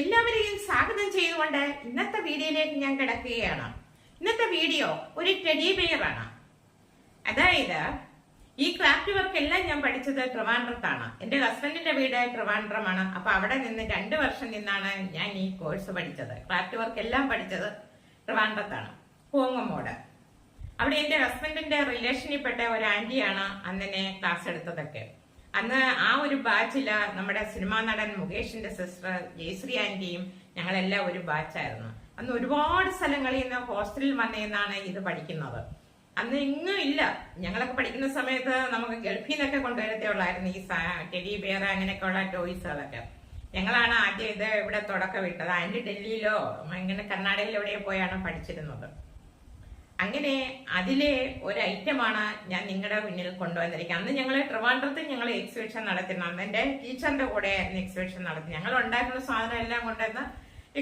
എല്ലാവരെയും സ്വാഗതം ചെയ്തുകൊണ്ട് ഇന്നത്തെ വീഡിയോയിലേക്ക് ഞാൻ കിടക്കുകയാണ്. ഇന്നത്തെ വീഡിയോ ഒരു ടെഡി ബിയറാണ് അതായത് ഈ ക്രാഫ്റ്റ് വർക്ക് എല്ലാം ഞാൻ പഠിച്ചത് ട്രിവാൻഡ്രത്താണ്. എന്റെ ഹസ്ബൻഡിന്റെ വീട് ട്രിവാൻഡ്രമാണ്. അപ്പൊ അവിടെ നിന്ന് രണ്ട് വർഷം നിന്നാണ് ഞാൻ ഈ കോഴ്സ് പഠിച്ചത്. ക്രാഫ്റ്റ് വർക്ക് എല്ലാം പഠിച്ചത് ട്രിവാൻഡ്രത്താണ്. പൂങ്ങമോട് അവിടെ എന്റെ ഹസ്ബൻഡിന്റെ റിലേഷനിൽപ്പെട്ട ഒരു ആന്റിയാണ് അന്നെ ക്ലാസ് എടുത്തതൊക്കെ. അന്ന് ആ ഒരു ബാച്ചിൽ നമ്മുടെ സിനിമാ നടൻ മുകേഷിന്റെ സിസ്റ്റർ ജയശ്രീ ആന്റിയും ഞങ്ങളെല്ലാം ഒരു ബാച്ചായിരുന്നു. അന്ന് ഒരുപാട് സ്ഥലങ്ങളിൽ നിന്ന് ഹോസ്റ്റലിൽ വന്നേന്നാണ് ഇത് പഠിക്കുന്നത്. അന്ന് ഇന്നും ഇല്ല. ഞങ്ങളൊക്കെ പഠിക്കുന്ന സമയത്ത് നമുക്ക് ഗൾഫിൽ നിന്നൊക്കെ കൊണ്ടുവരത്തേ ഉള്ളായിരുന്നു ഈ ടെഡി ബിയർ അങ്ങനെയൊക്കെയുള്ള ടോയ്സുകളൊക്കെ ഞങ്ങളാണ് ആദ്യം ഇത് ഇവിടെ തുടക്കം വിട്ടത് ആന്റി ഡൽഹിയിലോ ഇങ്ങനെ കർണാടകയിലോ എവിടെയോ പോയാണ് പഠിച്ചിരുന്നത്. അങ്ങനെ അതിലെ ഒരു ഐറ്റമാണ് ഞാൻ നിങ്ങളുടെ മുന്നിൽ കൊണ്ടുവന്നിരിക്കുന്നത്. അന്ന് ഞങ്ങൾ ട്രിവാൻഡ്രത്ത് ഞങ്ങൾ എക്സിബിഷൻ നടത്തിയിരുന്നു. അന്ന് എന്റെ ടീച്ചറിന്റെ കൂടെ എക്സിബിഷൻ നടത്തി ഞങ്ങൾ ഉണ്ടാക്കുന്ന സാധനം എല്ലാം കൊണ്ടുവന്ന്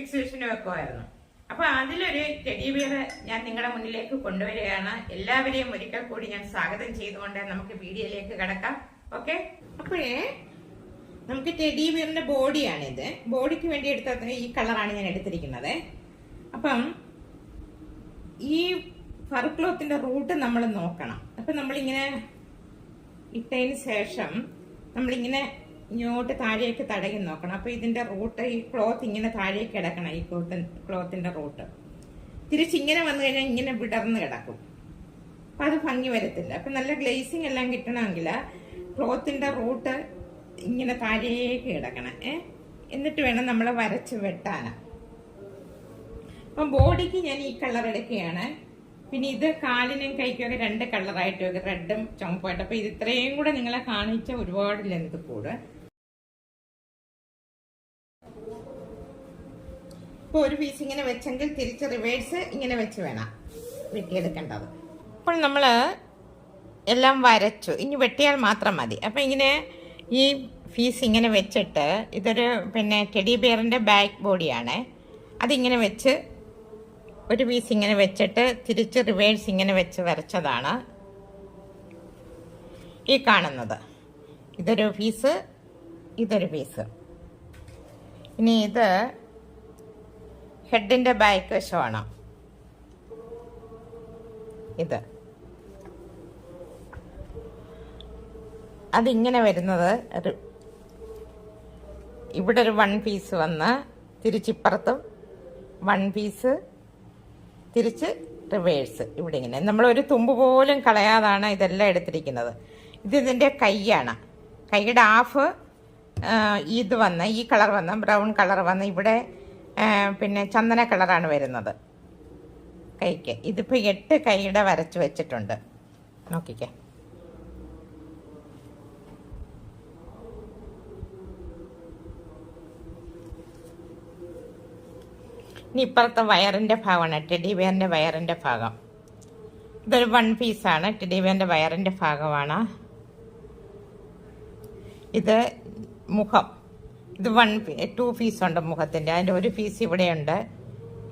എക്സിബിഷന് വെക്കുമായിരുന്നു. അപ്പൊ അതിലൊരു ടെഡി ബിയർ ഞാൻ നിങ്ങളുടെ മുന്നിലേക്ക് കൊണ്ടുവരികയാണ്. എല്ലാവരെയും ഒരിക്കൽ കൂടി ഞാൻ സ്വാഗതം ചെയ്തുകൊണ്ട് നമുക്ക് വീഡിയോയിലേക്ക് കിടക്കാം. ഓക്കെ അപ്പോഴേ നമുക്ക് ടെഡി ബിയറിന്റെ ബോഡിയാണിത്. ബോഡിക്ക് വേണ്ടി എടുത്ത ഈ കളറാണ് ഞാൻ എടുത്തിരിക്കുന്നത്. അപ്പം ഈ ഫർ ക്ലോത്തിന്റെ റൂട്ട് നമ്മൾ നോക്കണം. അപ്പൊ നമ്മളിങ്ങനെ ഇട്ടതിന് ശേഷം നമ്മളിങ്ങനെ ഇങ്ങോട്ട് താഴേക്ക് തടകി നോക്കണം. അപ്പൊ ഇതിന്റെ റൂട്ട് ഈ ക്ലോത്ത് ഇങ്ങനെ താഴേക്ക് കിടക്കണം ഈ ക്ലോത്ത് ക്ലോത്തിന്റെ റൂട്ട്. തിരിച്ചിങ്ങനെ വന്നു കഴിഞ്ഞാൽ ഇങ്ങനെ വിടർന്ന് കിടക്കും. അപ്പൊ അത് ഭംഗി വരത്തില്ല. അപ്പൊ നല്ല ഗ്ലേസിങ് എല്ലാം കിട്ടണമെങ്കിൽ ക്ലോത്തിന്റെ റൂട്ട് ഇങ്ങനെ താഴേക്ക് കിടക്കണം ഏ? എന്നിട്ട് വേണം നമ്മൾ വരച്ച് വെട്ടാനാ അപ്പം ബോഡിക്ക് ഞാൻ ഈ കളർ എടുക്കുകയാണ്. പിന്നെ ഇത് കാലിനും കൈക്കൊക്കെ രണ്ട് കളറായിട്ട് വെക്കും. റെഡും ചുമപ്പായിട്ട് അപ്പൊ ഇത് ഇത്രയും കൂടെ നിങ്ങളെ കാണിച്ച ഒരുപാട് ലെന്ത് കൂടെ. ഇപ്പൊ ഒരു പീസ് ഇങ്ങനെ വെച്ചെങ്കിൽ തിരിച്ച് റിവേഴ്സ് ഇങ്ങനെ വെച്ച് വേണം വെട്ടിയെടുക്കേണ്ടത്. അപ്പോൾ നമ്മൾ എല്ലാം വരച്ചു. ഇനി വെട്ടിയാൽ മാത്രം മതി. അപ്പോൾ ഇങ്ങനെ ഈ ഫീസ് ഇങ്ങനെ വെച്ചിട്ട് ഇതൊരു പിന്നെ ടെഡി ബിയറിന്റെ ബാക്ക് ബോഡിയാണ് അതിങ്ങനെ വെച്ച് ഒരു പീസ് ഇങ്ങനെ വെച്ചിട്ട് തിരിച്ച് റിവേഴ്സ് ഇങ്ങനെ വെച്ച് വരച്ചതാണ്. ഈ കാണുന്നത്. ഇതൊരു പീസ് ഇതൊരു പീസ് ഇനി ഇത് ഹെഡിന്റെ ബാക്ക് വശമാണ്. ഇത്. അതിങ്ങനെ വരുന്നത് ഇവിടെ ഒരു വൺ പീസ് വന്ന് തിരിച്ചിപ്പുറത്തും വൺ പീസ് തിരിച്ച് റിവേഴ്സ് ഇവിടെ ഇങ്ങനെ നമ്മളൊരു തുമ്പ് പോലും കളയാതാണ് ഇതെല്ലാം എടുത്തിരിക്കുന്നത്. ഇത് ഇതിന്റെ കൈയാണ്. കൈയുടെ ഹാഫ് ഇത് വന്ന് ഈ കളർ വന്ന് ബ്രൗൺ കളർ വന്ന് ഇവിടെ പിന്നെ ചന്ദന കളറാണ് വരുന്നത്. കൈക്ക്. ഇതിപ്പോൾ എട്ട് കൈയുടെ വരച്ച് വെച്ചിട്ടുണ്ട്. നോക്കിക്കേ. ഇനി ഇപ്പുറത്തെ വയറിന്റെ ഭാഗമാണ്. ടെഡി ബിയറിന്റെ വയറിന്റെ ഭാഗം. ഇതൊരു വൺ പീസാണ് ടെഡി ബിയറിന്റെ വയറിന്റെ ഭാഗമാണ്. ഇത് മുഖം. ഇത് വൺ ടു പീസുണ്ട് മുഖത്തിന്റെ അതിന്റെ ഒരു പീസ് ഇവിടെയുണ്ട്.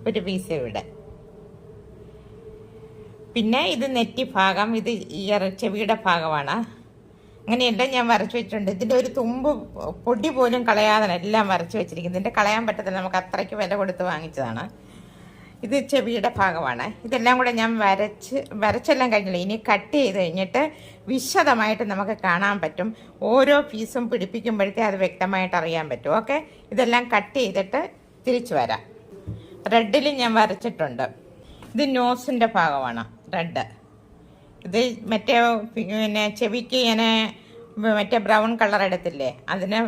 ഒരു പീസ് ഇവിടെ. പിന്നെ ഇത് നെറ്റി ഭാഗം. ഇത് ഇയർ ചെവിയുടെ ഭാഗമാണ്. അങ്ങനെയെല്ലാം ഞാൻ വരച്ചു വെച്ചിട്ടുണ്ട്. ഇതിന്റെ ഒരു തുമ്പ് പൊടി പോലും കളയാതെ എല്ലാം വരച്ചു വെച്ചിരിക്കുന്നത് ഇതിന്റെ കളയാൻ പറ്റത്തില്ല. നമുക്ക് അത്രയ്ക്ക് വില കൊടുത്ത് വാങ്ങിച്ചതാണ്. ഇത് ചെവിയുടെ ഭാഗമാണ്. ഇതെല്ലാം കൂടെ ഞാൻ വരച്ച് വരച്ചെല്ലാം കഴിഞ്ഞില്ല. ഇനി കട്ട് ചെയ്ത് കഴിഞ്ഞിട്ട് വിശദമായിട്ട് നമുക്ക് കാണാൻ പറ്റും. ഓരോ പീസും പിടിപ്പിക്കുമ്പോഴത്തേ അത് വ്യക്തമായിട്ട് അറിയാൻ പറ്റും. ഓക്കെ? ഇതെല്ലാം കട്ട് ചെയ്തിട്ട് തിരിച്ചു വരാം. റെഡിൽ ഞാൻ വരച്ചിട്ടുണ്ട്. ഇത് നോസിന്റെ ഭാഗമാണ്. റെഡ്. ഇത് മറ്റേ പിന്നെ ചെവിക്ക് ഇങ്ങനെ മറ്റേ ബ്രൗൺ കളർ എടുത്തില്ലേ അതിന്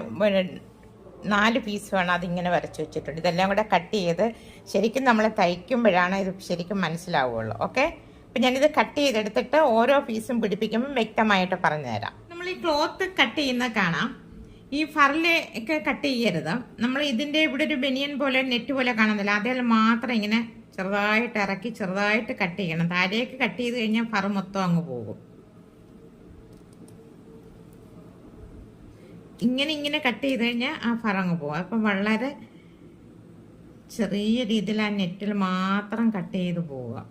നാല് പീസ് വേണം അതിങ്ങനെ വരച്ച് വെച്ചിട്ടുണ്ട്. ഇതെല്ലാം കൂടെ കട്ട് ചെയ്ത് ശരിക്കും നമ്മൾ തയ്ക്കുമ്പോഴാണ് ഇത് ശരിക്കും മനസ്സിലാവുള്ളൂ. ഓക്കെ അപ്പം ഞാനിത് കട്ട് ചെയ്തെടുത്തിട്ട് ഓരോ പീസും പിടിപ്പിക്കുമ്പോൾ വ്യക്തമായിട്ട് പറഞ്ഞുതരാം. നമ്മൾ ഈ ക്ലോത്ത് കട്ട് ചെയ്യുന്ന കാണാം. ഈ ഫറിലെ ഒക്കെ കട്ട് ചെയ്യരുത്. നമ്മൾ ഇതിന്റെ ഇവിടെ ഒരു ബനിയൻ പോലെ നെറ്റ് പോലെ കാണുന്നില്ല. അതിൽ മാത്രം ഇങ്ങനെ ചെറുതായിട്ട് ഇറക്കി ചെറുതായിട്ട് കട്ട് ചെയ്യണം. താഴേക്ക് കട്ട് ചെയ്ത് കഴിഞ്ഞാൽ ഫറ മൊത്തം അങ്ങ് പോകും. ഇങ്ങനെ ഇങ്ങനെ കട്ട് ചെയ്ത് കഴിഞ്ഞാൽ ആ ഫർ അങ്ങ് പോകും. അപ്പം വളരെ ചെറിയ രീതിയിൽ ആ നെറ്റിൽ മാത്രം കട്ട് ചെയ്ത് പോവുക.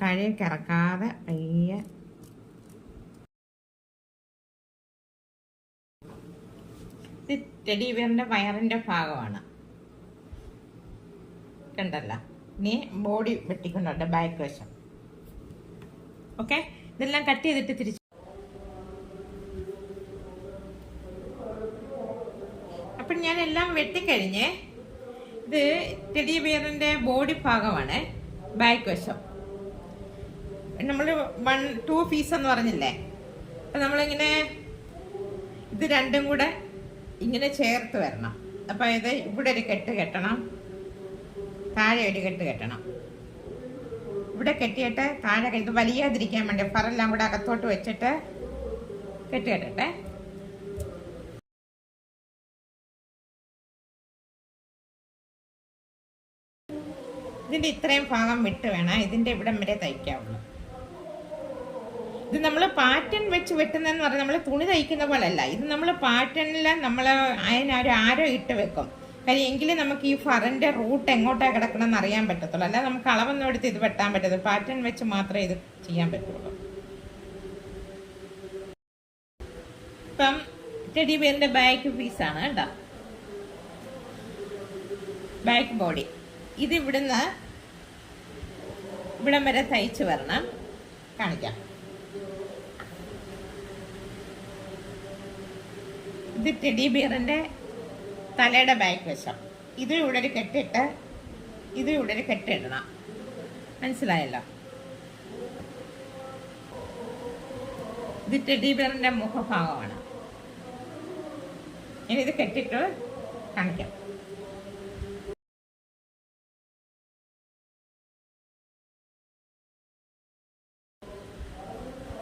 താഴേക്ക് ഇറക്കാതെ പയ്യെ ടെഡി ബിയറിന്റെ വയറിന്റെ ഭാഗമാണ്. കണ്ടല്ല. ഇനി ബോഡി വെട്ടിക്കൊണ്ടുണ്ട് ബാക്ക് വശം. ഓക്കെ ഇതെല്ലാം കട്ട് ചെയ്തിട്ട് തിരിച്ചു അപ്പം ഞാൻ എല്ലാം വെട്ടിക്കഴിഞ്ഞ് ഇത് ടെഡി ബിയറിന്റെ ബോഡി ഭാഗമാണ് ബാക്ക് വശം. നമ്മൾ വൺ ടു പീസ് എന്ന് പറഞ്ഞില്ലേ? അപ്പം നമ്മളിങ്ങനെ ഇത് രണ്ടും കൂടെ ഇങ്ങനെ ചേർത്ത് വരണം. അപ്പം ഇത് ഇവിടെ ഒരു കെട്ട് കെട്ടണം. താഴെ ഒരു കെട്ട് കെട്ടണം. ഇവിടെ കെട്ടിയിട്ട് താഴെ ഇത് വലിയാതിരിക്കാൻ വേണ്ടി ഫറെല്ലാം കൂടെ അകത്തോട്ട് വെച്ചിട്ട് കെട്ട് കെട്ടട്ടെ. ഇതിന്റെ ഇത്രയും ഭാഗം വിട്ട് വേണം. ഇതിന്റെ ഇവിടം വരെ തയ്ക്കാവുള്ളൂ. ഇത് നമ്മൾ പാറ്റേൺ വെച്ച് വെട്ടുന്നതെന്ന് പറഞ്ഞാൽ നമ്മൾ തുണി തയ്ക്കുന്ന പോലല്ല. ഇത് നമ്മൾ പാറ്റേണിൽ നമ്മൾ അതിനൊരു ആരോ ഇട്ട് വെക്കും. കാര്യം എങ്കിലേ നമുക്ക് ഈ ഫറിന്റെ റൂട്ട് എങ്ങോട്ടാണ് കിടക്കണം എന്ന് അറിയാൻ പറ്റത്തുള്ളൂ. അല്ലാതെ നമുക്ക് അളവൊന്നും എടുത്ത് ഇത് വെട്ടാൻ പറ്റത്തില്ല. പാറ്റേൺ വെച്ച് മാത്രമേ ഇത് ചെയ്യാൻ പറ്റുള്ളൂ ഇപ്പം ടെഡി ബിയറിന്റെ ബാക്ക് പീസാണ് കേട്ടോ. Back body. ഇത് ഇവിടുന്ന് ഇവിടം വരെ തയ്ച്ച് വരണം. കാണിക്കാം. ഇത് ടെഡി ബിയറിന്റെ തലയുടെ ബാക്ക് വശം. ഇത് ഇവിടെ ഒരു കെട്ടിട്ട് ഇത് ഇവിടെ ഒരു കെട്ടിടണം. മനസ്സിലായല്ലോ? ഇത് ടെഡി മുഖഭാഗമാണ്. ഇനി ഇത് കെട്ടിട്ട് കാണിക്കാം.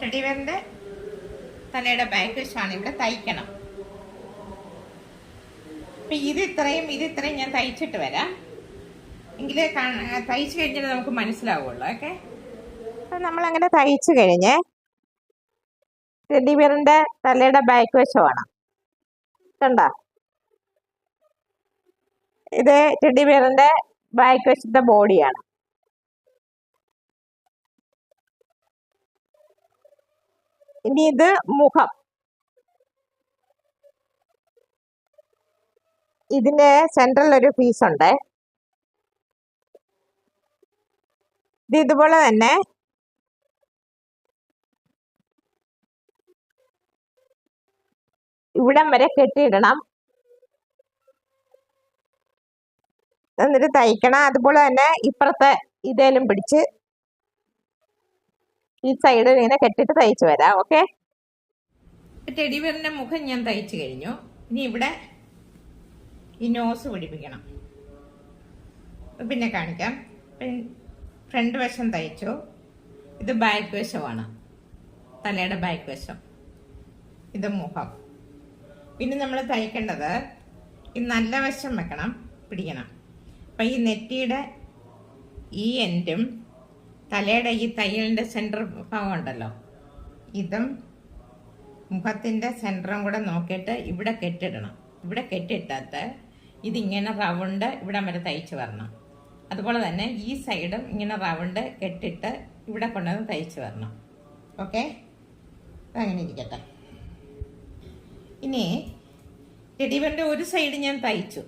ടെഡി ബിയറിന്റെ തലയുടെ ബാക്ക് വശമാണ്. ഇവിടെ തയ്ക്കണം. അപ്പൊ ഇത് ഇത്രയും ഇത് ഇത്രയും ഞാൻ തയ്ച്ചിട്ട് വരാം. എങ്കിലേ തയ്ച്ചു കഴിഞ്ഞിട്ട് നമുക്ക് മനസ്സിലാവുള്ളൂ ഓക്കെ? അപ്പൊ നമ്മളങ്ങനെ തയ്ച്ചു കഴിഞ്ഞ് ടെഡിബിയറിന്റെ തലയുടെ ബാക്ക് വശമാണ് കണ്ട? ഇത് ടെഡിബിയറിന്റെ ബാക്ക് വശത്തെ ബോഡിയാണ് ഇനി ഇത് മുഖം. ഇതിന്റെ സെൻട്രൽ ഒരു പീസ് ഉണ്ട്. ഇത് ഇതുപോലെ തന്നെ. ഇവിടം വരെ കെട്ടിയിടണം. എന്നിട്ട് തയ്ക്കണം. അതുപോലെ തന്നെ ഇപ്പുറത്തെ ഇതേലും പിടിച്ച് ഈ സൈഡിൽ ഇങ്ങനെ കെട്ടിട്ട് തയ്ച്ചു വരാം. ഓക്കെ ടെഡിവറിന്റെ മുഖം ഞാൻ തയ്ച്ചു കഴിഞ്ഞു. ഇനി ഇവിടെ ഈ നോസ് പിടിപ്പിക്കണം. പിന്നെ കാണിക്കാം. ഫ്രണ്ട് വശം തയ്ച്ചു. ഇത് ബാക്ക് വശമാണ്. തലയുടെ ബാക്ക് വശം. ഇത് മുഖം. പിന്നെ നമ്മൾ തയ്ക്കേണ്ടത് ഈ നല്ല വശം വെക്കണം പിടിക്കണം. അപ്പം ഈ നെറ്റിയുടെ ഈ എൻഡും തലയുടെ ഈ തയ്യലിന്റെ സെന്റർ ഭാഗം ഉണ്ടല്ലോ. ഇതും മുഖത്തിന്റെ സെന്ററും കൂടെ നോക്കിയിട്ട് ഇവിടെ കെട്ടിടണം. ഇവിടെ കെട്ടിട്ടിട്ട് ഇതിങ്ങനെ റൗണ്ട് ഇവിടെ വരെ തയ്ച്ച് വരണം. അതുപോലെ തന്നെ ഈ സൈഡും ഇങ്ങനെ റൗണ്ട് കെട്ടിട്ട് ഇവിടെ കൊണ്ടുവന്ന് തയ്ച്ച് വരണം. ഓക്കെ? അങ്ങനെ ഇരിക്കട്ടെ. ഇനി ടെഡിബറിന്റെ ഒരു സൈഡ് ഞാൻ തയ്ച്ചു.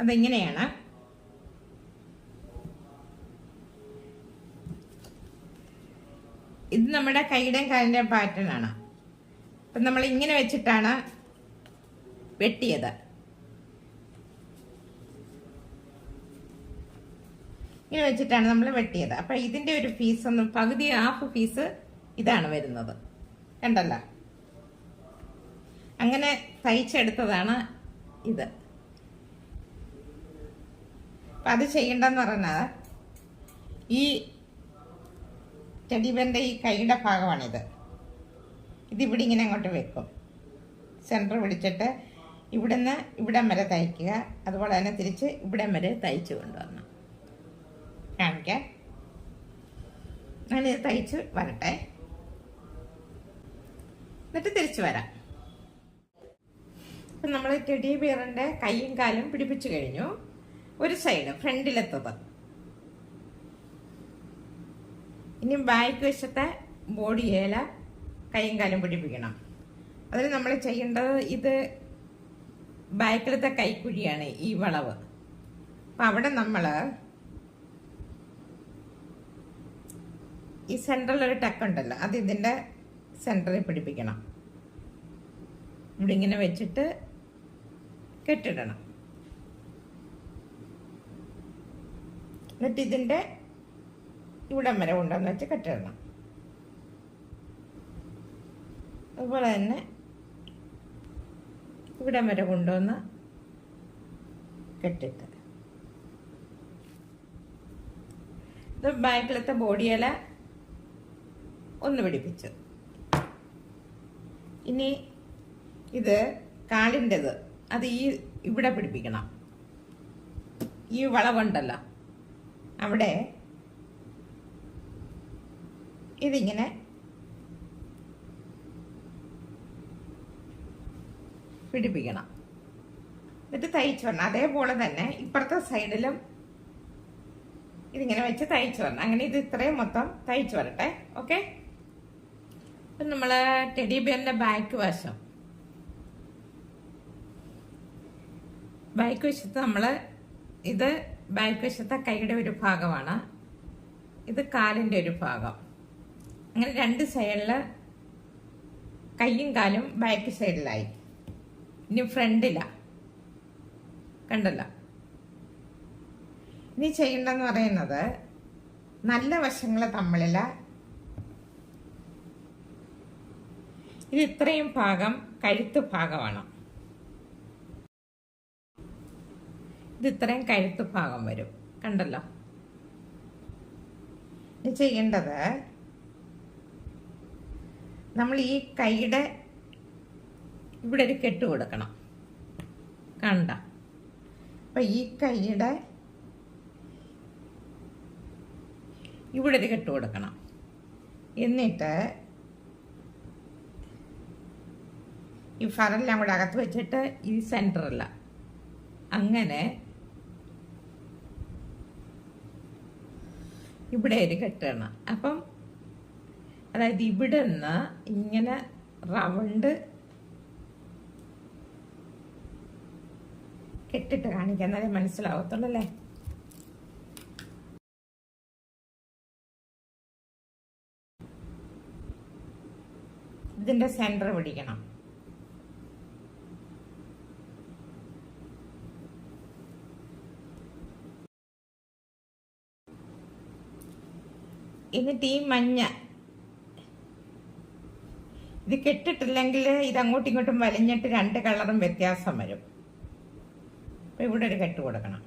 അതെങ്ങനെയാണ്? ഇത് നമ്മുടെ കൈയുടെയും കാലിന്റെയും പാറ്റേൺ ആണ്. അപ്പം നമ്മൾ ഇങ്ങനെ വെച്ചിട്ടാണ് വെട്ടിയത്. ഇങ്ങനെ വെച്ചിട്ടാണ് നമ്മൾ വെട്ടിയത്. അപ്പം ഇതിന്റെ ഒരു ഫീസ് ഒന്നും പകുതി ഹാഫ് ഫീസ് ഇതാണ് വരുന്നത്. കണ്ടല്ല? അങ്ങനെ തയ്ച്ചെടുത്തതാണ് ഇത്. അപ്പം അത് ചെയ്യേണ്ടതെന്ന് പറഞ്ഞാൽ ഈ ചെടിപന്റെ ഈ കൈയുടെ ഭാഗമാണിത്. ഇതിവിടെ ഇങ്ങനെ അങ്ങോട്ട് വെക്കും. സെന്റർ പിടിച്ചിട്ട് ഇവിടുന്ന് ഇവിടം വരെ തയ്ക്കുക. അതുപോലെ തന്നെ തിരിച്ച് ഇവിടം വരെ തയ്ച്ച് കൊണ്ടുവരണം. കാണിക്കാം. ഞാനിത് തയ്ച്ച് വരട്ടെ. എന്നിട്ട് തിരിച്ചു വരാം. ഇപ്പം നമ്മൾ ടെഡി ബിയറിന്റെ കൈയും കാലും പിടിപ്പിച്ചു കഴിഞ്ഞു. ഒരു സൈഡ് ഫ്രണ്ടിലെത്തത്. ഇനി ബാക്ക് വശത്തെ ബോഡി ഏല കൈയും കാലും പിടിപ്പിക്കണം. അതിൽ നമ്മൾ ചെയ്യേണ്ടത് ഇത് ബാക്കിലത്തെ കൈക്കുഴിയാണ് ഈ വളവ്. അപ്പം അവിടെ നമ്മൾ ഈ സെന്ററിൽ ഒരു ടക്ക് ഉണ്ടല്ലോ അത് ഇതിന്റെ സെന്ററിൽ പിടിപ്പിക്കണം. ഇവിടെ ഇങ്ങനെ വെച്ചിട്ട് കെട്ടിടണം. എന്നിട്ട് ഇതിന്റെ ഇവിടം വരെ കൊണ്ടുവന്ന് വെച്ച് കെട്ടിടണം. അതുപോലെ തന്നെ ഇവിടം വരെ കൊണ്ടുവന്ന് കെട്ടിട്ട്. ഇത് ബാക്കിലത്തെ ബോഡിയില ഒന്ന് പിടിപ്പിച്ചു. ഇനി ഇത് കാലിന്റെത്. അത് ഈ ഇവിടെ പിടിപ്പിക്കണം. ഈ വളവുണ്ടല്ലോ. അവിടെ ഇതിങ്ങനെ പിടിപ്പിക്കണം. എന്നിട്ട് തയ്ച്ചു വരണം. അതേപോലെ തന്നെ ഇപ്പുറത്തെ സൈഡിലും ഇതിങ്ങനെ വെച്ച് തയ്ച്ചു വരണം. അങ്ങനെ ഇത് ഇത്രയും മൊത്തം തയ്ച്ചു വരട്ടെ. ഓക്കെ? അപ്പം നമ്മൾ ടെഡി ബിയറിന്റെ ബാക്ക് വശം. ബാക്ക് വശത്ത് നമ്മൾ ഇത് ബാക്ക് വശത്തെ കൈയുടെ ഒരു ഭാഗമാണ്. ഇത് കാലിന്റെ ഒരു ഭാഗം. അങ്ങനെ രണ്ട് സൈഡിൽ കൈയും കാലും ബാക്ക് സൈഡിലായി. ഇനി ഫ്രണ്ടിലാണ് കണ്ടല്ലോ? ഇനി ചെയ്യേണ്ടതെന്ന് പറയുന്നത് നല്ല വശങ്ങൾ തമ്മിലില്ല ഇത് ഇത്രയും ഭാഗം കഴുത്ത് ഭാഗമാണ്. ഇത് ഇത്രയും കഴുത്ത് ഭാഗം വരും. കണ്ടല്ലോ? ചെയ്യേണ്ടത് നമ്മൾ ഈ കൈയുടെ ഇവിടെ ഒരു കെട്ട് കൊടുക്കണം. കണ്ട? അപ്പം ഈ കൈയുടെ ഇവിടെ ഒരു കെട്ട് കൊടുക്കണം. എന്നിട്ട് ഈ ഫറെല്ലാം കൂടെ അകത്ത് വെച്ചിട്ട് ഈ സെന്ററില്ല അങ്ങനെ ഇവിടെ ഒരു കെട്ടണം. അപ്പം അതായത് ഇവിടെ നിന്ന് ഇങ്ങനെ റൗണ്ട് കെട്ടിട്ട് എന്നാലേ മനസ്സിലാവത്തുള്ളൂ അല്ലേ ഇതിന്റെ സെന്റർ പിടിക്കണം. എന്നിട്ട് ഈ മഞ്ഞ. ഇത് കെട്ടിട്ടില്ലെങ്കിൽ ഇത് അങ്ങോട്ടും ഇങ്ങോട്ടും വലിഞ്ഞിട്ട് രണ്ട് കളറും വ്യത്യാസം വരും. അപ്പൊ ഇവിടെ ഒരു കെട്ട് കൊടുക്കണം.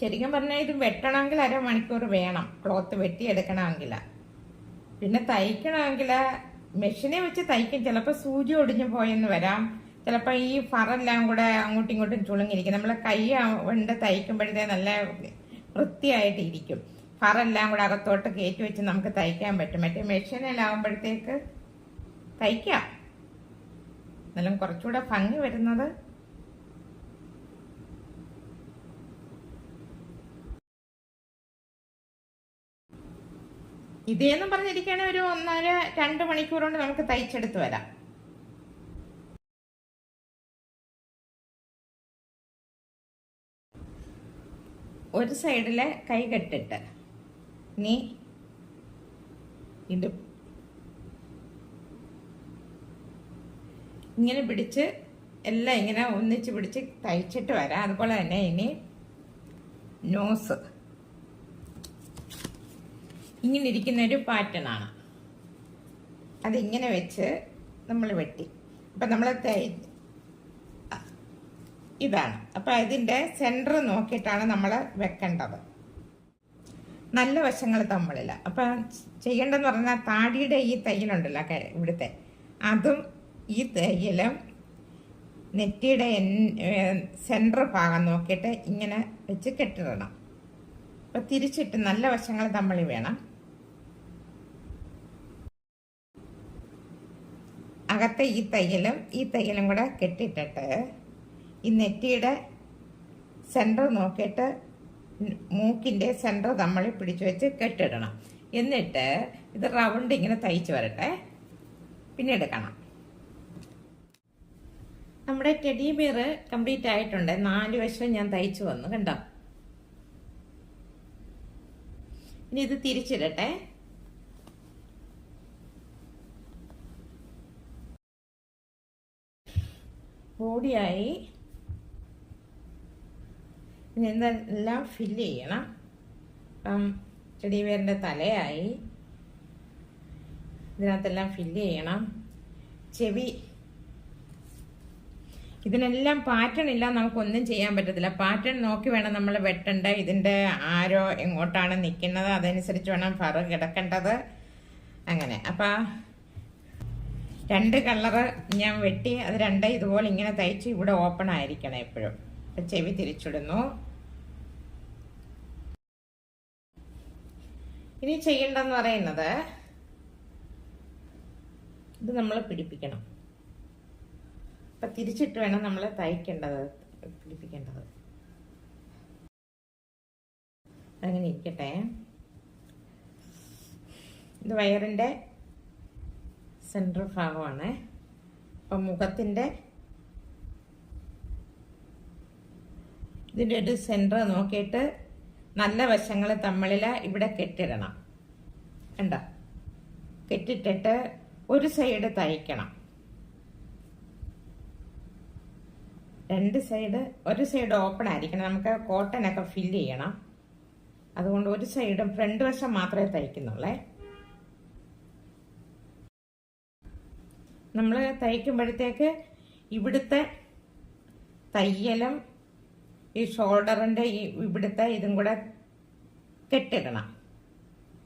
ശരിക്കും പറഞ്ഞാൽ ഇത് വെട്ടണമെങ്കിൽ അരമണിക്കൂർ വേണം. ക്ലോത്ത് വെട്ടിയെടുക്കണമെങ്കിൽ. പിന്നെ തയ്ക്കണമെങ്കിൽ മെഷീനെ വെച്ച് തയ്ക്കും. ചിലപ്പോൾ സൂചി ഒടിഞ്ഞു പോയെന്ന് വരാം. ചിലപ്പോൾ ഈ ഫറെല്ലാം കൂടെ അങ്ങോട്ടും ഇങ്ങോട്ടും ചുളുങ്ങിയിരിക്കും. നമ്മൾ കൈ കൊണ്ട് തയ്ക്കുമ്പോഴത്തേ നല്ല വൃത്തിയായിട്ട് ഇരിക്കും ഫറെല്ലാം കൂടെ അകത്തോട്ട് കയറ്റി വെച്ച് നമുക്ക് തയ്ക്കാൻ പറ്റും. മറ്റേ മെഷീനിലാവുമ്പോഴത്തേക്ക് തയ്ക്കാം. എന്നാലും കുറച്ചുകൂടെ ഭംഗി വരുന്നത് ഇതേന്ന് പറഞ്ഞിരിക്കുകയാണെങ്കിൽ ഒരു ഒന്നര രണ്ട് മണിക്കൂർ കൊണ്ട് നമുക്ക് തയ്ച്ചെടുത്ത് വരാം. ഒരു സൈഡിലെ കൈ കെട്ടിട്ട്. നീ ഇത് ഇങ്ങനെ പിടിച്ച് എല്ലാം ഇങ്ങനെ ഒന്നിച്ച് പിടിച്ച് തയ്ച്ചിട്ട് വരാം. അതുപോലെ തന്നെ ഇനി നോസ് ഇങ്ങനെ ഇരിക്കുന്ന ഒരു പാറ്റേൺ ആണ്. അതിങ്ങനെ വെച്ച് നമ്മൾ വെട്ടി. അപ്പം നമ്മൾ ഇതാണ്. അപ്പൊ ഇതിന്റെ സെന്റർ നോക്കിയിട്ടാണ് നമ്മൾ വെക്കേണ്ടത്. നല്ല വശങ്ങൾ തമ്മിലില്ല അപ്പം ചെയ്യേണ്ടതെന്ന് പറഞ്ഞാൽ താടിയുടെ ഈ തയ്യലുണ്ടല്ലോ ഇവിടുത്തെ. അതും ഈ തയ്യലും നെറ്റിയുടെ സെന്റർ ഭാഗം നോക്കിയിട്ട് ഇങ്ങനെ വെച്ച് കെട്ടിടണം. അപ്പം തിരിച്ചിട്ട് നല്ല വശങ്ങൾ തമ്മിൽ വേണം. അകത്തെ ഈ തയ്യലും ഈ തയ്യലും കൂടെ കെട്ടിയിട്ടിട്ട് ഈ നെറ്റിയുടെ സെന്റർ നോക്കിയിട്ട് മൂക്കിന്റെ സെന്റർ നമ്മൾ പിടിച്ചു വെച്ച് കെട്ടിടണം. എന്നിട്ട് ഇത് റൗണ്ട് ഇങ്ങനെ തയ്ച്ച് വരട്ടെ. പിന്നെ എടുക്കണം നമ്മുടെ ടെഡി ബിയർ കംപ്ലീറ്റ് ആയിട്ടുണ്ട്. നാല് വശം ഞാൻ തയ്ച്ചു വന്നു കണ്ടോ? ഇനി ഇത് തിരിച്ചിടട്ടെ. ബോഡിയായി ഇനി ഇതെല്ലാം ഫില്ല് ചെയ്യണം. അപ്പം ചെടി വേറിന്റെ തലയായി. ഇതിനകത്തെല്ലാം ഫില്ല് ചെയ്യണം. ചെവി. ഇതിനെല്ലാം പാറ്റേൺ ഇല്ല നമുക്കൊന്നും ചെയ്യാൻ പറ്റത്തില്ല. പാറ്റേൺ നോക്കി വേണം നമ്മൾ വെട്ടേണ്ട. ഇതിന്റെ ആരോ എങ്ങോട്ടാണ് നിൽക്കുന്നത്. അതനുസരിച്ച് വേണം ഫറ് കിടക്കേണ്ടത്. അങ്ങനെ. അപ്പം രണ്ട് കളറ് ഞാൻ വെട്ടി അത് രണ്ടേ ഇതുപോലെ ഇങ്ങനെ തയ്ച്ച് ഇവിടെ ഓപ്പൺ ആയിരിക്കണം എപ്പോഴും. ചെവി തിരിച്ചിടുന്നു. ഇനി ചെയ്യേണ്ടതെന്ന് പറയുന്നത് ഇത് നമ്മൾ പിടിപ്പിക്കണം. അപ്പം തിരിച്ചിട്ട് വേണം നമ്മൾ തയ്ക്കേണ്ടത് പിടിപ്പിക്കേണ്ടത്. അങ്ങനെ ഇരിക്കട്ടെ. ഇത് വയറിന്റെ സെൻട്രൽ ഭാഗമാണ്. അപ്പം മുഖത്തിന്റെ ഇതിന്റെ ഒരു സെന്റർ നോക്കിയിട്ട് നല്ല വശങ്ങൾ തമ്മിൽ ഇവിടെ കെട്ടിടണം. കണ്ട? കെട്ടിട്ടിട്ട് ഒരു സൈഡ് തയ്ക്കണം. രണ്ട് സൈഡ് ഒരു സൈഡ് ഓപ്പൺ ആയിരിക്കണം. നമുക്ക് കോട്ടൺ ഒക്കെ ഫില്ല് ചെയ്യണം. അതുകൊണ്ട് ഒരു സൈഡും ഫ്രണ്ട് വശം മാത്രമേ തയ്ക്കുന്നുള്ളേ. നമ്മൾ തയ്ക്കുമ്പോഴത്തേക്ക് ഇവിടുത്തെ തയ്യലും ഈ ഷോൾഡറിന്റെ ഈ ഇവിടുത്തെ ഇതും കൂടെ കെട്ടിടണം.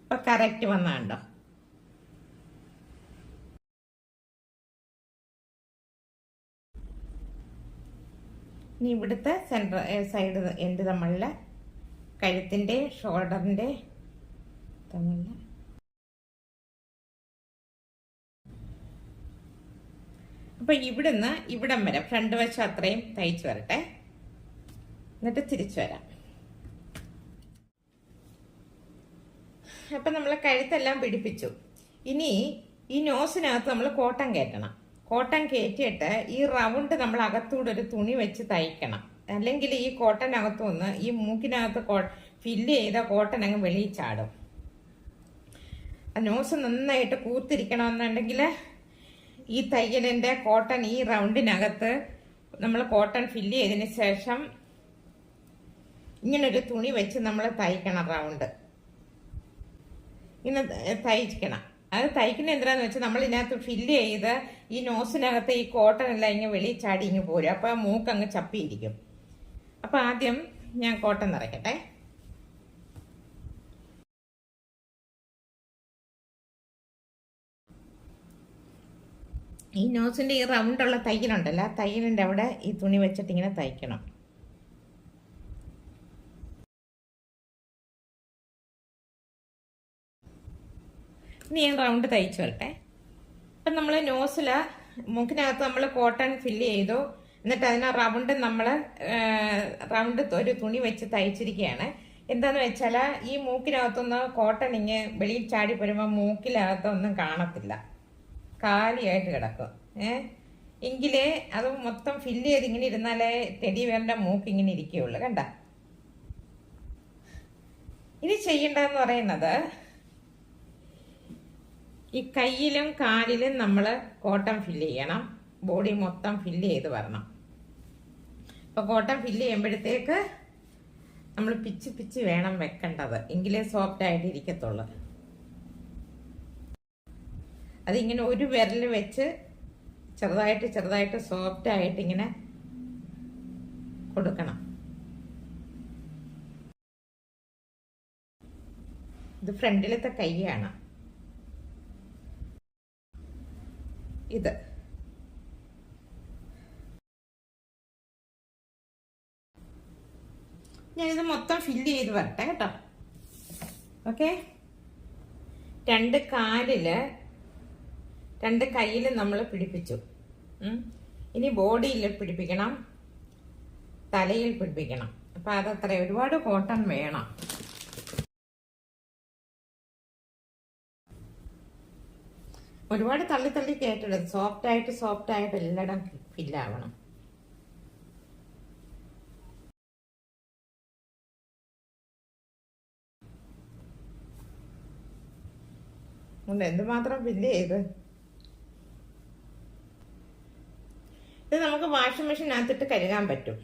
ഇപ്പം കറക്റ്റ് വന്നാണ്ടോ ഇനി ഇവിടുത്തെ സെന്റർ സൈഡ് എന്റെ നമ്മളിലെ കഴുത്തിന്റെ ഷോൾഡറിന്റെ തമ്മിലുള്ള അപ്പം ഇവിടുന്ന് ഇവിടം വരെ ഫ്രണ്ട് വശം അത്രയും തയ്ച്ചു വരട്ടെ. എന്നിട്ട് തിരിച്ചു വരാം. അപ്പൊ നമ്മൾ കഴുത്തെല്ലാം പിടിപ്പിച്ചു. ഇനി ഈ നോസിനകത്ത് നമ്മൾ കോട്ടൺ കയറ്റണം. കോട്ടൺ കയറ്റിയിട്ട് ഈ റൗണ്ട് നമ്മൾ അകത്തൂടെ ഒരു തുണി വെച്ച് തയ്ക്കണം. അല്ലെങ്കിൽ ഈ കോട്ടനകത്തു നിന്ന് ഈ മൂക്കിനകത്ത് ഫില്ല് ചെയ്ത കോട്ടൺ അങ്ങ് വെളിയിൽ ചാടും. നോസ് നന്നായിട്ട് കൂത്തിരിക്കണമെന്നുണ്ടെങ്കിൽ ഈ തയ്യലിന്റെ കോട്ടൺ ഈ റൗണ്ടിനകത്ത് നമ്മൾ കോട്ടൺ ഫില്ല് ചെയ്തതിന് ശേഷം ഇങ്ങനൊരു തുണി വെച്ച് നമ്മൾ തയ്ക്കണം റൗണ്ട്. ഇങ്ങനെ തയ്ക്കണം. അത് തയ്ക്കുന്ന എന്തിനാന്ന് വെച്ചാൽ നമ്മൾ ഇതിനകത്ത് ഫില്ല് ചെയ്ത് ഈ നോസിനകത്ത് ഈ കോട്ടൺ എല്ലാം ഇങ്ങനെ വെളിയിൽ ചാടി ഇങ്ങ് പോരും. അപ്പോൾ മൂക്കങ്ങ് ചപ്പിയിരിക്കും. അപ്പോൾ ആദ്യം ഞാൻ കോട്ടൺ നിറയ്ക്കട്ടെ. ഈ നോസിന്റെ ഈ റൗണ്ടുള്ള തയ്യലുണ്ടല്ലോ ആ തയ്യലിന്റെ അവിടെ ഈ തുണി വെച്ചിട്ട് ഇങ്ങനെ തയ്ക്കണം. ഇനി ഞാൻ റൗണ്ട് തയ്ച്ചു വരട്ടെ. അപ്പം നമ്മൾ നോസിൽ മൂക്കിനകത്ത് നമ്മൾ കോട്ടൺ ഫില്ല് ചെയ്തു. എന്നിട്ട് അതിനെ റൗണ്ട് നമ്മൾ റൗണ്ട് ഒരു തുണി വെച്ച് തയ്ച്ചിരിക്കുകയാണ് എന്താന്ന് വെച്ചാൽ ഈ മൂക്കിനകത്തൊന്ന് കോട്ടൺ ഇങ്ങ് വെളിയിൽ ചാടി വരുമ്പോൾ മൂക്കിനകത്തൊന്നും കാണത്തില്ല. കാലിയായിട്ട് കിടക്കും. ഏ? എങ്കിലേ അത് മൊത്തം ഫില്ല് ചെയ്ത് ഇങ്ങനെ ഇരുന്നാലേ ടെഡി വേറിന്റെ മൂക്ക് ഇങ്ങനെ ഇരിക്കുകയുള്ളൂ. കണ്ട? ഇനി ചെയ്യേണ്ടതെന്ന് പറയുന്നത് ഈ കയ്യിലും കാലിലും നമ്മൾ കോട്ടൺ ഫില്ല് ചെയ്യണം. ബോഡി മൊത്തം ഫില്ല് ചെയ്ത് വരണം. അപ്പോൾ കോട്ടൺ ഫില്ല് ചെയ്യുമ്പോഴത്തേക്ക് നമ്മൾ പിച്ച് പിച്ച് വേണം വെക്കേണ്ടത്. എങ്കിലേ സോഫ്റ്റ് ആയിട്ട് ഇരിക്കത്തുള്ളൂ അതിങ്ങനെ ഒരു വിരൽ വെച്ച് ചെറുതായിട്ട് ചെറുതായിട്ട് സോഫ്റ്റ് ആയിട്ട് ഇങ്ങനെ കൊടുക്കണം. ഇത് ഫ്രണ്ടിലത്തെ കൈയാണ്. ഇത്. ഞാനിത് മൊത്തം ഫില്ല് ചെയ്ത് വരട്ടെ കേട്ടോ. ഓക്കെ രണ്ട് കാലിൽ രണ്ട് കയ്യിൽ നമ്മൾ പിടിപ്പിച്ചു. ഇനി ബോഡിയിൽ പിടിപ്പിക്കണം. തലയിൽ പിടിപ്പിക്കണം. അപ്പം അതത്ര. ഒരുപാട് കോട്ടൺ വേണം. ഒരുപാട് തള്ളി തള്ളി ആയിട്ട് സോഫ്റ്റ് ആയിട്ട് എല്ലായിടം ഫില്ലാവണം ഉണ്ട് എന്തുമാത്രം ഫില്ല് ചെയ്ത്? ഇത് നമുക്ക് വാഷിംഗ് മെഷീനകത്തിട്ട് കഴുകാൻ പറ്റും.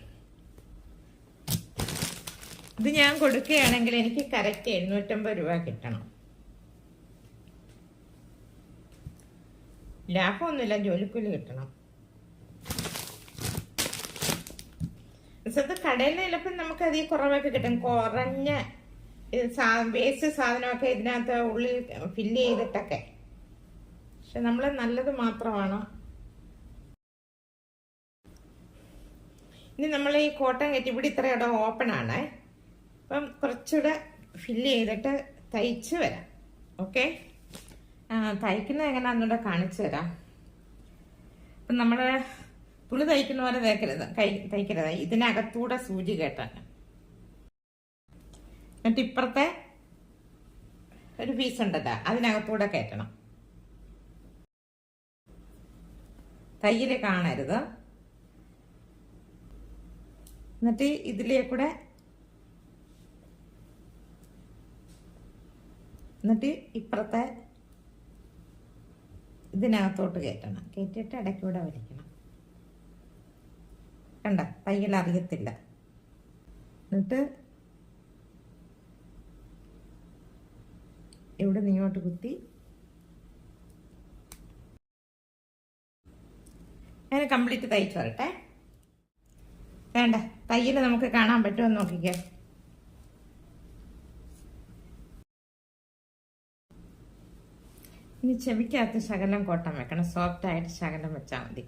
ഇത് ഞാൻ കൊടുക്കുകയാണെങ്കിൽ എനിക്ക് കറക്റ്റ് എഴുന്നൂറ്റമ്പത് രൂപ കിട്ടണം. ലാഭമൊന്നുമില്ല ജോലിക്കൂലി കിട്ടണം. കടയിൽ നിന്ന് ചിലപ്പോൾ നമുക്ക് അതിൽ കുറവൊക്കെ കിട്ടും. കുറഞ്ഞ വേസ്റ്റ് സാധനമൊക്കെ ഇതിനകത്ത് ഉള്ളിൽ ഫില്ല് ചെയ്തിട്ടൊക്കെ. പക്ഷെ നമ്മൾ നല്ലത് മാത്രമാണ്. ഇനി നമ്മൾ ഈ കോട്ടൺ കയറ്റി ഇവിടെ ഇത്ര ഇടം ഓപ്പൺ ആണ്. അപ്പം കുറച്ചുകൂടെ ഫില്ല് ചെയ്തിട്ട് തയ്ച്ച് വരാം. ഓക്കെ തയ്ക്കുന്നത് എങ്ങനെയാണെന്നൂടെ കാണിച്ചു തരാം. അപ്പം നമ്മൾ തുണി തയ്ക്കുന്ന പോലെ തയ്ക്കരുത്. കൈ തയ്ക്കരുത്. ഇതിനകത്തൂടെ സൂചി കേട്ടാൽ എന്നിട്ട് ഇപ്പുറത്തെ ഒരു പീസ് ഉണ്ടല്ലോ അതിനകത്തൂടെ കയറ്റണം. തയ്യൽ കാണരുത്. എന്നിട്ട് ഇതിലേ കൂടെ എന്നിട്ട് ഇപ്പുറത്തെ ഇതിനകത്തോട്ട് കയറ്റണം. കയറ്റിയിട്ട് ഇടയ്ക്കൂടെ വലിക്കണം. കണ്ട? തയ്യൽ അറിയത്തില്ല. എന്നിട്ട് ഇവിടെ ഇങ്ങോട്ട് കുത്തി. അങ്ങനെ കംപ്ലീറ്റ് തയ്ച്ചു വരട്ടെ. വേണ്ട തയ്യൽ നമുക്ക് കാണാൻ പറ്റുമോ നോക്കിക്കേ. ഇനി ചെവിക്കകത്ത് ശകലം കോട്ടം വെക്കണം. സോഫ്റ്റ് ആയിട്ട് ശകലം വെച്ചാൽ മതി.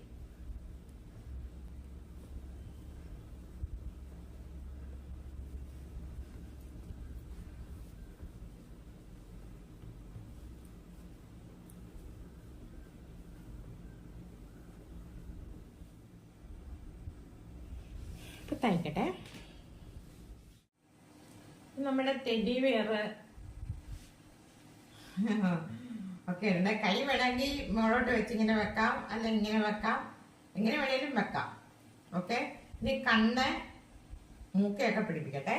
ഇപ്പൊ തയ്ക്കട്ടെ. നമ്മുടെ ടെഡി വെയർ ഓക്കെ ഉണ്ട് കൈ വേണമെങ്കിൽ മുകളോട്ട് വെച്ച് ഇങ്ങനെ വെക്കാം അല്ല ഇങ്ങനെ വെക്കാം എങ്ങനെ വേണേലും വെക്കാം. ഓക്കെ ഇനി കണ്ണ് മൂക്കയൊക്കെ പിടിപ്പിക്കട്ടെ.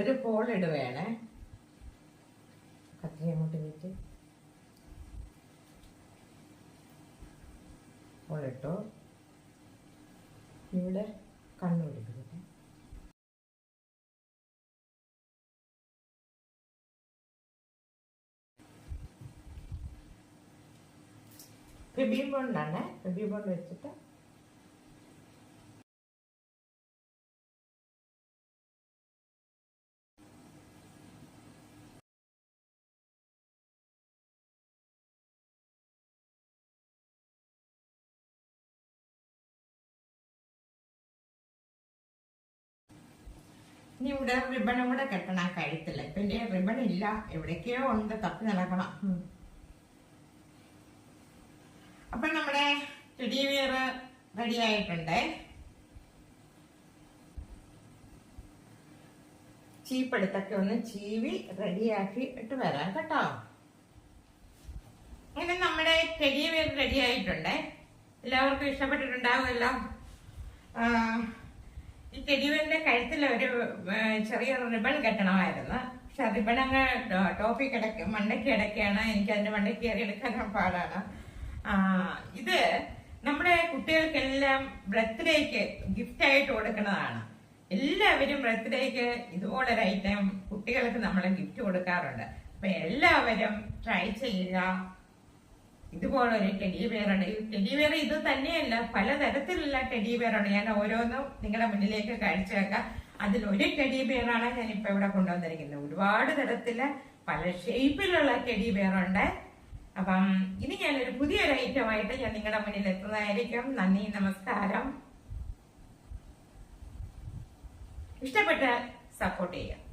ഒരു പോൾ ഇടുകയാണ്. കത്തി അങ്ങോട്ട് വെച്ച് പോളിട്ടു ഇവിടെ കണ്ണു പിടിപ്പിക്കട്ടെ ബേബി ബോണ്ടാണ് ബേബി ബോണ്ട് വെച്ചിട്ട് ഇനി ഇവിടെ റിബണും കൂടെ കെട്ടണം കഴുത്തില്ല ഇപ്പൊ റിബൺ ഇല്ല. എവിടേക്കോ ഉണ്ട്. തപ്പി നടക്കണം. അപ്പൊ നമ്മുടെ ടെഡി വിയർ റെഡി ആയിട്ടുണ്ട്. ചീപ്പെടുത്തൊക്കെ ഒന്ന് ചീവി റെഡിയാക്കി ഇട്ട് വരാം കേട്ടോ. അങ്ങനെ നമ്മുടെ ടെഡി വിയർ റെഡി ആയിട്ടുണ്ട്. എല്ലാവർക്കും ഇഷ്ടപ്പെട്ടിട്ടുണ്ടാവുമല്ലോ. ഈ ടെഡിവെന്റെ കഴുത്തിൽ ഒരു ചെറിയ റിബൺ കെട്ടണമായിരുന്നു. പക്ഷെ റിബൺ അങ്ങ് ടോപ്പിൽ കിടക്ക മണ്ടയ്ക്ക് കിടക്കുകയാണ് എനിക്ക് അതിന്റെ മണ്ടയ്ക്ക് കയറി എടുക്കാൻ പാടാണ്. ഇത് നമ്മുടെ കുട്ടികൾക്കെല്ലാം ബർത്ത്ഡേക്ക് ഗിഫ്റ്റ് ആയിട്ട് കൊടുക്കുന്നതാണ്. എല്ലാവരും ബർത്ത്ഡേക്ക് ഇതുപോലൊരു ഐറ്റം കുട്ടികൾക്ക് നമ്മൾ ഗിഫ്റ്റ് കൊടുക്കാറുണ്ട്. അപ്പൊ എല്ലാവരും ട്രൈ ചെയ്യുക. ഇതുപോലൊരു ടെഡി ബെയറുണ്ട് ഈ ടെഡി ബെയർ ഇത് തന്നെയല്ല പലതരത്തിലുള്ള ടെഡി ബെയറുണ്ട് ഞാൻ ഓരോന്നും നിങ്ങളുടെ മുന്നിലേക്ക് കാഴ്ച വെക്കാം അതിൽ ഒരു ടെഡി ബെയറാണ് ഞാൻ ഇപ്പൊ ഇവിടെ കൊണ്ടുവന്നിരിക്കുന്നത്. ഒരുപാട് തരത്തിൽ പല ഷേപ്പിലുള്ള ടെഡി ബെയറുണ്ട് അപ്പം ഇത് ഞാനൊരു പുതിയൊരു ഐറ്റമായിട്ട് ഞാൻ നിങ്ങളുടെ മുന്നിൽ എത്തുന്നതായിരിക്കും. നന്ദി നമസ്കാരം. ഇഷ്ടപ്പെട്ട സപ്പോർട്ട് ചെയ്യാം